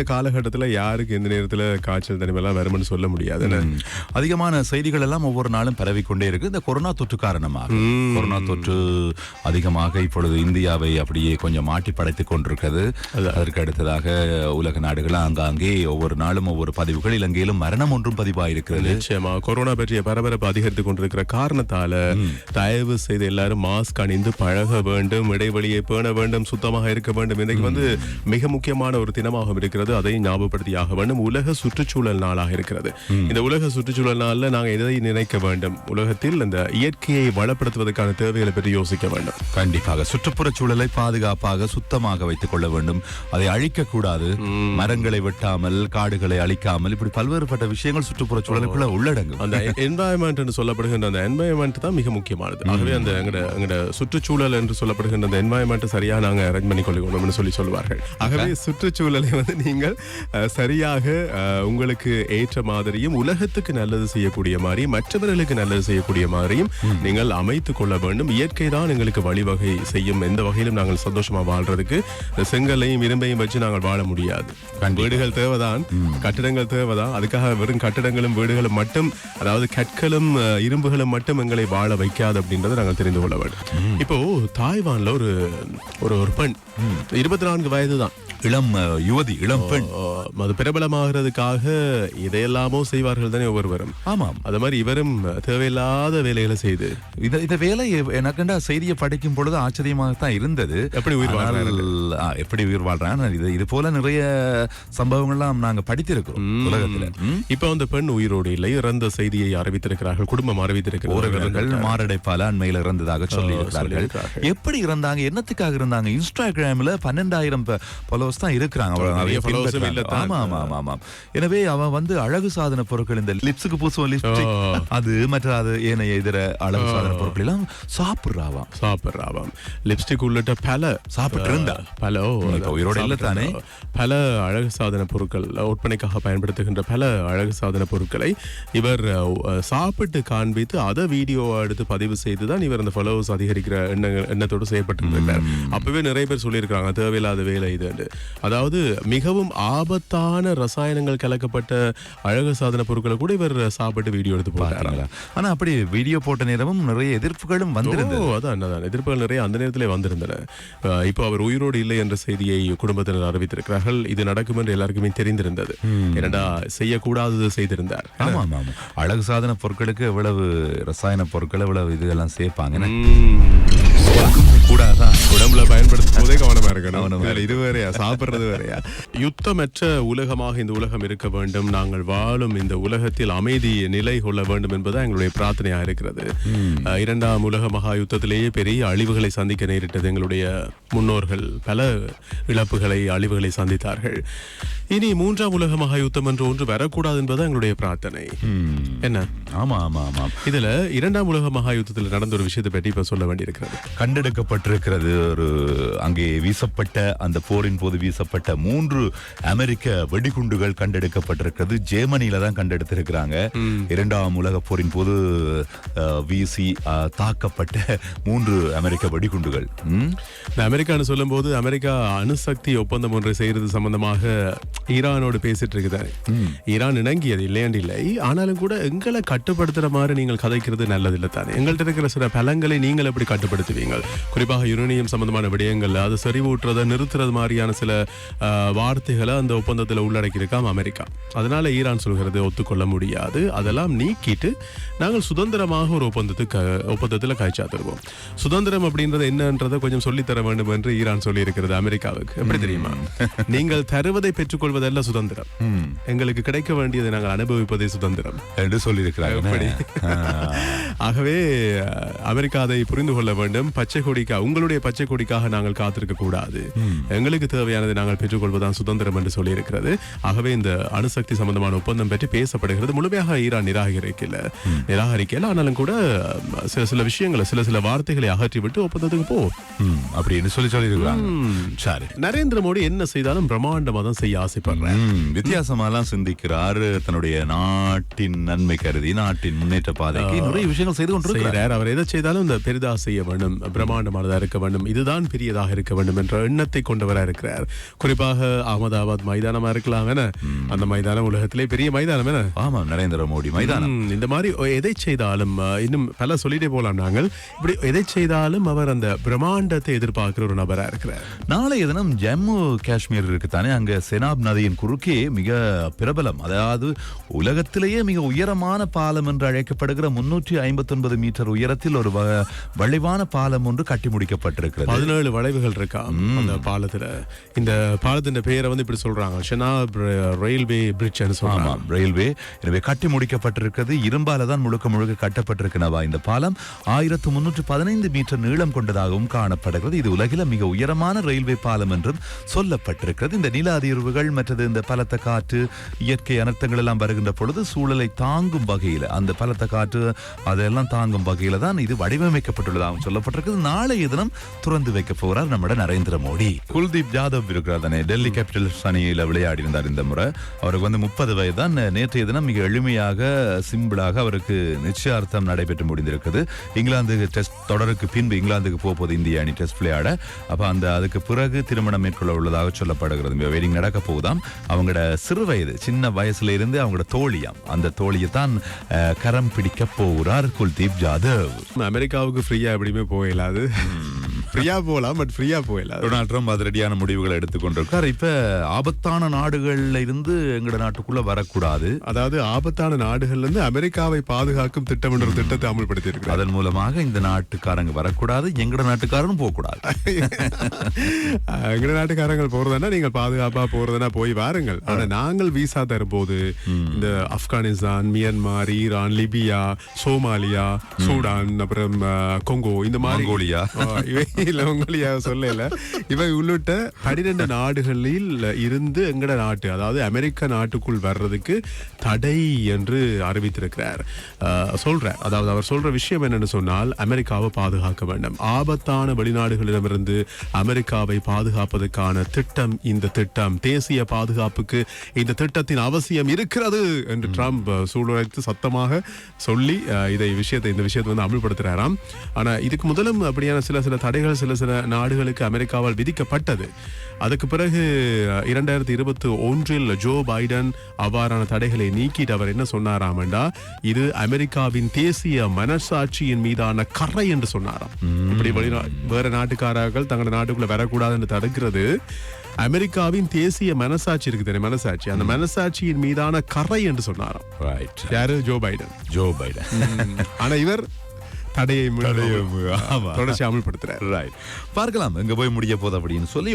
இந்த காலகட்டத்துல யாருக்கு எந்த நேரத்துல காய்ச்சல் தனிமெல்லாம் வரும்னு சொல்ல முடியாது. அதிகமான செய்திகள் எல்லாம் ஒவ்வொரு நாளும் பரவிக்கொண்டே இருக்கு. இந்த கொரோனா தொற்று காரணமாக. கொரோனா தொற்று அதிகமாக இப்பொழுது இந்தியாவை அப்படியே கொஞ்சம் மாட்டி படைத்துக் கொண்டிருக்கிறது. அதற்கு அடுத்ததாக உலக நாடுகள் ஆங்காங்கே ஒவ்வொரு நாளும் ஒவ்வொரு பதிவுகள். இலங்கையிலும் மரணம் ஒன்றும் பதிவாயிருக்கிறது. நிச்சயமா. கொரோனா பற்றிய பரபரப்பு அதிகரித்துக் கொண்டிருக்கிற காரணத்தால தயவு செய்து எல்லாரும் மாஸ்க் அணிந்து பழக வேண்டும் இடைவெளியை பேண வேண்டும் சுத்தமாக இருக்க வேண்டும். இன்னைக்கு வந்து மிக முக்கியமான ஒரு தினமாக இருக்கிறது. அதை ஞாபகப்படுத்தியாக வேண்டும். உலக சுற்றுச்சூழல் நாளாக இருக்கிறது. இந்த உலக சுற்றுச்சூழல் நாள்ல நாங்க எதை நினைக்க வேண்டும்? உலகத்தில் இந்த இயற்கையை வளப்படுத்துவதற்கான தேவைகளை பற்றி யோசிக்க வேண்டும். கண்டிப்பாக. சுற்றுப்புற சூழலை பாதுகாப்பாக சுத்தமாக வைத்துக் கொள்ள வேண்டும். அதை அழிக்க கூடாது. மரங்களை வெட்டாமல் காடுகளை அழிக்காமல் இப்படி பல்வேறுபட்ட விஷயங்கள் சுற்றுப்புற சூழலுக்குள்ள உள்ளடங்கும். அந்த என்வாயன்மெண்ட் என்று சொல்லப்படுகின்ற அந்த என்வாயன்மெண்ட் தான் மிக முக்கியமானது. ஆகவே அந்த எங்கட எங்கட சுற்றுச்சூழல் என்று சொல்லப்படுகின்ற அந்த என்வாயன்மெண்ட் சரியா நாங்க அரேஞ்ச் பண்ணி கொள்ளணும்னு சொல்லி சொல்லுவார்கள். ஆகவே சுற்றுச்சூழலை வந்து நீங்கள் அஹ், சரியாக உங்களுக்கு ஏற்ற மாதிரியும் உலகத்துக்கு நல்லது செய்யக்கூடிய மாதிரியும் மற்றவர்களுக்கு நல்லது செய்யக்கூடிய மாதிரியும் நீங்கள் அமைத்துக் கொள்ள வேண்டும். இயற்கை தான் எங்களுக்கு வழிவகை செய்யும். எந்த வகையிலும் நாங்கள் சந்தோஷமா வாழ்றதுக்கு செங்கல்லையும் இரும்பையும் வச்சு நாங்கள் வாழ முடியாது. வீடுகள் தேவைதான் கட்டிடங்கள் தேவைதான். அதுக்காக வெறும் கட்டிடங்களும் வீடுகளும் மட்டும் அதாவது கற்களும் இரும்புகளும் மட்டும் எங்களை வாழ வைக்காது அப்படின்றத நாங்கள் தெரிந்து கொள்ள வேண்டும். இப்போ தாய்வான்ல ஒரு ஒரு ஒரு பெண். இருபத்தி நான்கு வயது தான் இளம் யுவதி இளம் பெண் அது பிரபலமாகிறதுக்காக இதையெல்லாமோ செய்வார்கள் தானே ஒவ்வொருவரும். ஆமாம். அது மாதிரி இவரும் தேவையில்லாத வேலைகளை செய்து. இந்த இந்த வேலை எனக்குண்டா செய்தியை படிக்கும் பொழுது ஆச்சரியமாகத்தான் இருந்தது. எப்படி உயிர் ஆ, எப்படி உயிர் வாழ்றாங்க இது இது போல நிறைய சம்பவங்கள்லாம் நாங்க படித்திருக்கிறோம் உலகத்துல? இப்ப அந்த பெண் உயிரோடு இல்லை இறந்த செய்தியை அறிவித்திருக்கிறார்கள் குடும்பம் அறிவித்திருக்கிறார்கள். மாரடைப்பால அண்மையில இறந்ததாக சொல்லி இருக்கிறார்கள் சொல்லியிருக்கிறார்கள். எப்படி இருந்தாங்க என்னத்துக்காக இருந்தாங்க? இன்ஸ்டாகிராம்ல பன்னெண்டாயிரம் ஃபாலோவர்ஸ் தான் இருக்கிறாங்க. ஆமா ஆமா ஆமா ஆமா எனவே அவன் வந்து அழகு சாதன பொருட்கள் இந்த லிப்ஸுக்கு பூசுவோம் லிப்ஸ்டிக். அது மற்ற அது ஏனைய இதர அழகு சாதன பொருட்கள் எல்லாம் சாப்பிடுறாவாம். சாப்பிடுறாவாம். லிப்ஸ்டிக் உள்ளிட்ட பல சாப்பிட்டு இருந்தா? பல உயிரோட இல்ல தானே? பல அழகு சாதன பொருட்கள் ஒப்பனைக்காக பயன்படுத்துகின்ற பல அழகு சாதன பொருட்களை இவர் சாப்பிட்டு காண்பித்து அதை வீடியோ எடுத்து பதிவு செய்து தான் இவர் அந்த ஃபாலோவர்ஸ் அதிகரிக்கிற எண்ண எண்ணத்தோடு செய்யப்பட்டிருக்கிறார் அப்பவே நிறைய பேர் சொல்லியிருக்காங்க தேவையில்லாத வேலை இது அதாவது மிகவும் ஆபத்தான ரசாயனங்கள் கலக்கப்பட்ட அழகு சாதன பொருட்களை கூட இவர் சாப்பிட்டு வீடியோ எடுத்து போட்டாராம். பாத்தீங்களா? ஆனா அப்படி வீடியோ போட்ட நேரமும் நிறைய எதிர்ப்புகளும் வந்திருந்தது. அதான் அதான். எதிர்ப்புகள் நிறைய அந்த நேரத்திலே வந்திருந்தன. இப்போ அவர் உயிரோடு இல்லை என்ற செய்தியை குடும்பத்தினர் அறிவித்திருக்கிறார்கள். இது நடக்கும் என்று எல்லாருக்குமே தெரிந்திருந்தது. ஏனடா செய்யக்கூடாதது செய்திருந்தார். ஆமா ஆமா ஆமா. அழகு சாதன பொருட்களுக்கு எவ்வளவு ரசாயன பொருட்கள் எவ்வளவு இதெல்லாம் சேர்ப்பாங்க கூடாதான் உடம்புல பயன்படுத்தும் போதே கவனமா இருக்கணும். இது வேறையா? சாப்பிடுறது வேறையா? யுத்தமற்ற உலகமாக இந்த உலகம் இருக்க வேண்டும். நாங்கள் வாழும் இந்த உலகத்தில் அமைதி நிலை கொள்ள வேண்டும் என்பதுதான் எங்களுடைய பிரார்த்தனையா இருக்கிறது. இரண்டாம் உலக மகா யுத்தத்திலேயே பெரிய அழிவுகளை சந்திக்க நேரிட்டது எங்களுடைய முன்னோர்கள். பல இழப்புகளை அழிவுகளை சந்தித்தார்கள். இனி மூன்றாம் உலக மகா யுத்தம் என்று ஒன்று வரக்கூடாது என்பதுதான் எங்களுடைய பிரார்த்தனை. என்ன? ஆமா ஆமா ஆமா. இதுல இரண்டாம் உலக மகா யுத்தத்தில் நடந்த ஒரு விஷயத்தை பற்றி இப்ப சொல்ல வேண்டியிருக்கிறது. கண்டெடுக்கப்பட்டிருக்கிறது. ஒரு அங்கே வீசப்பட்ட அந்த போரின் போது வீசப்பட்ட மூன்று அமெரிக்க வெடிகுண்டுகள் கண்டெடுக்கப்பட்டிருக்கிறது. ஜெர்மனியில தான் கண்டெடுத்திருக்கிறாங்க. இரண்டாம் உலக போரின் போது வீசி தாக்கப்பட்ட மூன்று அமெரிக்க வெடிகுண்டுகள். அமெரிக்கான்னு சொல்லும்போது அமெரிக்கா அணுசக்தி ஒப்பந்தம் ஒன்றை செய்யறது சம்பந்தமாக ஈரானோடு பேசிட்டு இருக்குதானே ஈரான் இணங்கியது இல்லையாண்டு இல்லை. ஆனாலும் கூட எங்களை கட்டுப்படுத்துற மாதிரி நீங்கள் கதைக்கிறது நல்லதில்லை தானே எங்கள்கிட்ட இருக்கிற சில பலங்களை நீங்கள் எப்படி கட்டுப்படுத்துவீங்க குறிப்பாக யுரேனியம் சம்பந்தமான விடயங்கள் அது செறிவூட்டுறதை நிறுத்துறது மாதிரியான சில வார்த்தைகளை அந்த ஒப்பந்தத்தில் உள்ளடக்கி இருக்காம் அமெரிக்கா. அதனால ஈரான் சொல்கிறது ஒத்துக்கொள்ள முடியாது. அதெல்லாம் நீக்கிட்டு நாங்கள் சுதந்திரமாக ஒரு ஒப்பந்தத்துக்கு ஒப்பந்தத்தில் காய்ச்சா தருவோம் சுதந்திரம் அப்படின்றது என்னன்றதை கொஞ்சம் சொல்லித் தர வேண்டும் என்று ஈரான் சொல்லி இருக்கிறது அமெரிக்காவுக்கு. எப்படி தெரியுமா? நீங்கள் தருவதை பெற்றுக்கொள்வதல்ல சுதந்திரம். எங்களுக்கு கிடைக்க வேண்டியதை நாங்கள் அனுபவிப்பதே சுதந்திரம். என்று சொல்லியிருக்கிறாங்க. ஆகவே அமெரிக்கா அதை புரிந்து கொள்ள வேண்டும். பச்சை கொடிக்கா உங்களுடைய பச்சை கொடிக்காக நாங்கள் காத்திருக்க கூடாது. எங்களுக்கு தேவையானதை நாங்கள் பெற்றுக்கொள்வதுதான் சுதந்திரம் என்று சொல்லியிருக்கிறது. ஆகவே இந்த அணுசக்தி சம்பந்தமான ஒப்பந்தம் பற்றி பேசப்படுகிறது. முழுமையாக ஈரான் நிராகரிக்கல. நிராகரிக்கல. ஆனாலும் கூட சில சில விஷயங்களை சில சில வார்த்தைகளை அகற்றி விட்டு ஒப்பந்தத்துக்கு போ. அப்படின்னு சொல்லி சொல்லியிருக்கிறாங்க. சரி. நரேந்திர மோடி என்ன செய்தாலும் பிரம்மாண்டமா தான் செய்ய ம், வித்தியாசமாலாம் சிந்திக்கிறார். தன்னுடைய நாட்டின் நன்மை கருதி நாட்டின் முன்னேற்ற பாதைக்கு நிறைய விஷயங்கள் செய்து கொண்டிருக்கிறார். அவர் எதை செய்தாலும் இந்த பெரிதா செய்ய வேண்டும் பிரம்மாண்டமானதா இருக்க வேண்டும். இதுதான் பெரியதாக இருக்க வேண்டும் என்ற எண்ணத்தை கொண்டவரா இருக்கிறார். குறிப்பாக அகமதாபாத் மைதானமா இருக்கலாம் என. அந்த மைதானம் உலகத்திலே பெரிய மைதானம் என. ஆமா நரேந்திர மோடி மைதானம். இந்த மாதிரி எதை செய்தாலும் இன்னும் பல சொல்லிட்டே போலாம் நாங்கள். இப்படி எதை செய்தாலும் அவர் அந்த பிரம்மாண்டத்தை எதிர்பார்க்கிற ஒரு நபரா இருக்கிறார். நாளைய தினம் ஜம்மு காஷ்மீர் இருக்குத்தானே அங்க செனாப் நதியின் குறுக்கே மிக பிரபலம் அதாவது உலகத்திலேயே மிக உயரமான பாலம் என்று அழைக்கப்படுகிற முன்னூற்றி ஐம்பத்தி ஒன்பது மீட்டர் உயரத்தில் ஒரு வளைவான பாலம் ஒன்று கட்டி முடிக்கப்பட்டிருக்கிறது பதினேழு வளைவுகள் இருக்கா? அந்த பாலத்துல. இந்த பாலத்தின் பெயரை வந்து இப்படி சொல்றாங்க. ஷெனாப் ரயில்வே பிரிட்ஜ்னு சொல்றாங்க. ரயில்வே எனவே கட்டி முடிக்கப்பட்டிருக்கிறது. இரும்பால தான் முழுக்க முழுக்க கட்டப்பட்டிருக்கிறவா இந்த பாலம்? ஆயிரத்து முன்னூற்று பதினைந்து மீட்டர் நீளம் கொண்டதாகவும் காணப்படுகிறது. இது உலகில மிக உயரமான ரயில்வே பாலம் என்றும் சொல்லப்பட்டிருக்கிறது. இந்த நில அதிர்வுகள் மற்றது இந்த பலத்த காற்று இயற்கை அனர்த்தங்கள் எல்லாம் வருகின்ற பொழுது சூழலை தாங்கும் வகையில் அந்த பலத்த காற்று அதெல்லாம் தாங்கும் வகையில தான் இது வடிவமைக்கப்பட்டுள்ளதாகவும் சொல்லப்பட்டிருக்கிறது. நாளைய தினம் திறந்து வைக்க போறார் நம்மட நரேந்திர மோடி. குல்தீப் ஜாதவ் இருக்கிறார் தானே. டெல்லி கேபிட்டல்ஸ் அணியில விளையாடி இருந்தார் இந்த முறை. அவருக்கு வந்து முப்பது வயது தான் நேற்றைய தினம் மிக எளிமையாக சிம்பிளாக அவருக்கு நிச்சயார்த்தம் நடைபெற்று முடிந்திருக்குது இங்கிலாந்து டெஸ்ட் தொடருக்கு பின்பு இங்கிலாந்துக்கு போக போகுது இந்திய அணி டெஸ்ட் விளையாட. அப்ப அந்த அதுக்கு பிறகு திருமணம் மேற்கொள்ள உள்ளதாக சொல்லப்படுகிறது. வெட்டிங் நடக்க போகுதாம். அவங்களோட சிறு வயது சின்ன வயசுல இருந்து அவங்களோட தோழியாம். அந்த தோழியை தான் கரம் பிடிக்க போகிறார் குல்தீப் ஜாதவ். அமெரிக்காவுக்கு ஃப்ரீயா எப்படியுமே போயிடலாது ஃப்ரீயா போகலாம் பட் ஃப்ரீயா போயிடலாது டொனால்ட் ட்ரம்ப் அதிரடியான முடிவுகளை எடுத்துக்கொண்டிருக்கார் இப்ப ஆபத்தான நாடுகள்ல இருந்து எங்கட நாட்டுக்குள்ள வரக்கூடாது. அதாவது ஆபத்தான நாடுகள்ல இருந்து அமெரிக்காவை பாதுகாக்கும் திட்டம் என்ற திட்டத்தை அமல்படுத்தி இருக்கிறார் அதன் மூலமாக இந்த நாட்டுக்காரங்க வரக்கூடாது எங்கட நாட்டுக்காரனும் போகக்கூடாது. எங்க நாட்டுக்காரங்க போறதுனா நீங்கள் பாதுகாப்பா போறதுனா போய் வாருங்கள். ஆனா நாங்கள் வீசா தரும்போது இந்த Afghanistan Myanmar Iran Libya Somalia Sudan அப்புறம் கொங்கோ இந்த மாதிரி இல்ல மங்கோலியா சொல்லல. இவை உள்ளிட்ட பனிரெண்டு நாடுகளில் இருந்து எங்கட நாட்டு அதாவது அமெரிக்க நாட்டுக்குள் வர்றதுக்கு தடை என்று அறிவித்திருக்கிறார். சொல்றார். அதாவது அவர் சொல்ற விஷயம் என்னன்னு சொன்னால் அமெரிக்காவை பாதுகாக்க வேண்டும். ஆபத்தான வெளிநாடுகளிடமிருந்து அமெரிக்காவை பாதுகாப்பதற்கான திட்டம் இந்த திட்டம் தேசிய பாதுகாப்புக்கு இந்த திட்டத்தின் அவசியம் இருக்கிறது என்று ட்ரம்ப் சூழ்நிலைத்து சத்தமாக சொல்லி இதை விஷயத்தை இந்த விஷயத்தை வந்து அமல்படுத்துறாராம். ஆனா இதுக்கு முதலும் அப்படியான சில சில தடைகள் சில சில நாடுகளுக்கு அமெரிக்காவால் விதிக்கப்பட்டது. அதுக்கு பிறகு இரண்டாயிரத்தி இருபத்தி ஒன்றில் ஜோ பைடன் அவ்வாறான தடைகளை நீக்கிட்டு அவர் என்ன சொன்னாராமண்டா? இது அமெரிக்காவின் தேசிய மனசாட்சியின் மீதான கரை என்று சொன்னாராம். இப்படி வெளிநா வேற நாட்டுக்காரர்கள் தங்களோட நாட்டுக்குள்ள வரக்கூடாதுன்னு தடுக்கிறது. அமெரிக்காவின் தேசிய மனசாட்சி இருக்கு தெரியும்? மனசாட்சி. அந்த மனசாட்சியின் மீதான கரை என்று சொன்னாராம். யாரு? Joe Biden. Joe Biden. ஆனா இவர் தடையை தொடர்ச்சி அமல்படுத்துறார். பார்க்கலாம் எங்க போய் முடிய போகுது அப்படின்னு சொல்லி